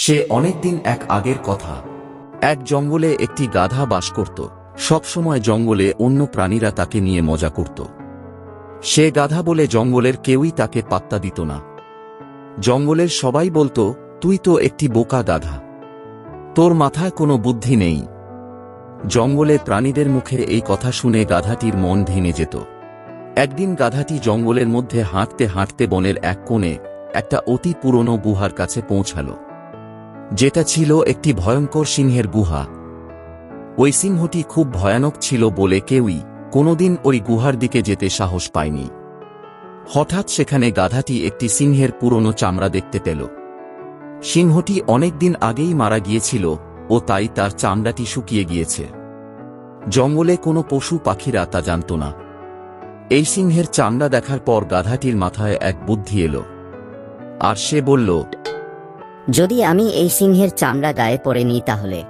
সে অনেকদিন এক আগের কথা। এক জঙ্গলে একটি গাধা বাস করত। সবসময় জঙ্গলে অন্য প্রাণীরা তাকে নিয়ে মজা করত। সে গাধা বলে জঙ্গলের কেউই তাকে পাত্তা দিত না। জঙ্গলের সবাই বলতো, তুই তো একটি বোকা গাধা। তোর মাথায় কোনো বুদ্ধি নেই। জঙ্গলে প্রাণীদের মুখে এই কথা শুনে গাধাটির মন ভেঙে যেত। একদিন গাধাটি জঙ্গলের মধ্যে হাঁটতে হাঁটতে বনের এক কোণে একটা অতি পুরনো গুহার কাছে পৌঁছাল। যেটা ছিল একটি ভয়ঙ্কর সিংহের গুহা। ওই সিংহটি খুব ভয়ানক ছিল বলে কেউই কোনোদিন ওই গুহার দিকে যেতে সাহস পায়নি। হঠাৎ সেখানে গাধাটি একটি সিংহের পুরনো চামড়া দেখতে পেল। সিংহটি অনেকদিন আগেই মারা গিয়েছিল ও তাই তার চামড়াটি শুকিয়ে গিয়েছে। জঙ্গলে কোনো পশু পাখিরা তা জানত না। এই সিংহের চামড়া দেখার পর গাধাটির মাথায় এক বুদ্ধি এলো। আর সে বলল যদি আমি এই সিংহের চামড়া গায়ে পরে নিই তাহলে?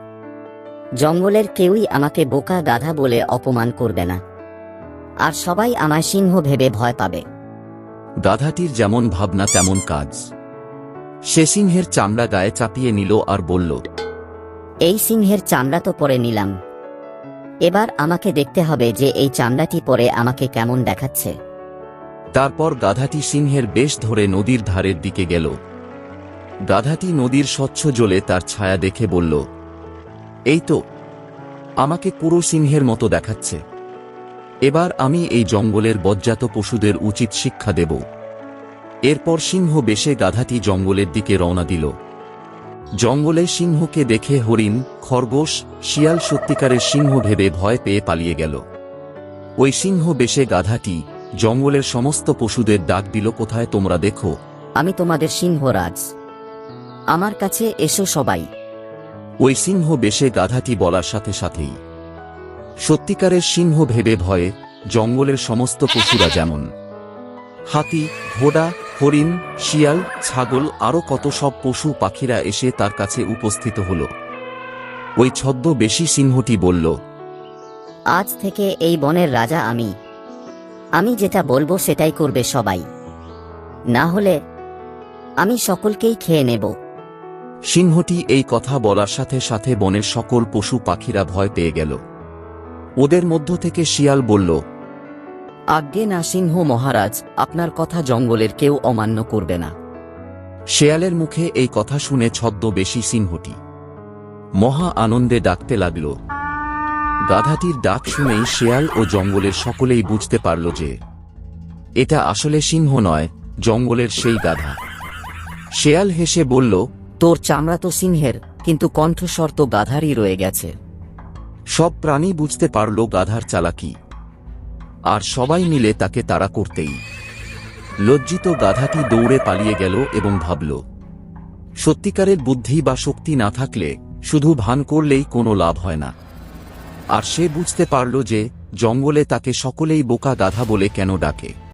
জঙ্গলের কেউই আমাকে বোকা গাধা বলে অপমান করবে না। আর সবাই আমায় সিংহ ভেবে ভয় পাবে। গাধাটির যেমন ভাবনা তেমন কাজ। সে সিংহের চামড়া গায়ে চাপিয়ে নিল আর বলল এই সিংহের চামড়া তো পরে নিলাম। এবার আমাকে দেখতে হবে যে এই চামড়াটি পরে আমাকে কেমন দেখাচ্ছে। তারপর গাধাটি সিংহের বেশ ধরে নদীর ধারের দিকে গেল। গাধাটি নদীর স্বচ্ছ জলে তার ছায়া দেখে বলল, এই তো, আমাকে পুরো সিংহের মতো দেখাচ্ছে। এবার আমি এই জঙ্গলের বজ্জাত পশুদের উচিত শিক্ষা দেব। এরপর সিংহ বেশে গাধাটি জঙ্গলের দিকে রওনা দিল। জঙ্গলে সিংহকে দেখে হরিণ, খরগোশ, শিয়াল সত্যিকারের সিংহ ভেবে ভয় পেয়ে পালিয়ে গেল। ওই সিংহ বেশে গাধাটি জঙ্গলের সমস্ত পশুদের ডাক দিল, কোথায় তোমরা দেখো? আমি তোমাদের সিংহরাজ। আমার কাছে এসো সবাই। ওই সিংহ বেশে গাধাটি বলার সাথে সাথেই। সত্যিকারের সিংহ ভেবে ভয়ে জঙ্গলের সমস্ত পশুরা যেমন। হাতি ঘোড়া হরিণ শিয়াল ছাগল আরও কত সব পশু পাখিরা এসে তার কাছে উপস্থিত হল। ওই ছদ্ম বেশি সিংহটি বলল আজ থেকে এই বনের রাজা আমি। আমি যেটা বলব সেটাই করবে সবাই। না হলে আমি সকলকেই খেয়ে নেব। সিংহটি এই কথা বলার সাথে সাথে বনের সকল পশু পাখিরা ভয় পেয়ে গেল। ওদের মধ্য থেকে শিয়াল বলল আজ্ঞে না সিংহ মহারাজ আপনার কথা জঙ্গলের কেউ অমান্য করবে না। শেয়ালের মুখে এই কথা শুনে ছদ্মবেশী সিংহটি মহা আনন্দে ডাকতে লাগল। গাধাটির ডাক শুনেই শেয়াল ও জঙ্গলের সকলেই বুঝতে পারল যে এটা আসলে সিংহ নয় জঙ্গলের সেই গাধা। শেয়াল হেসে বলল তোর চামড়া তো সিংহের, কিন্তু কণ্ঠস্বর তো গাধারই রয়ে গেছে। সব প্রাণী বুঝতে পারল গাধার চালাকি। আর সবাই মিলে তাকে তাড়া করতেই লজ্জিত গাধাটি দৌড়ে পালিয়ে গেল এবং ভাবল, সত্যিকারের বুদ্ধি বা শক্তি না থাকলে শুধু ভান করলেই কোনো লাভ হয় না। আর সে বুঝতে পারল যে জঙ্গলে তাকে সকলেই বোকা গাধা বলে কেন ডাকে।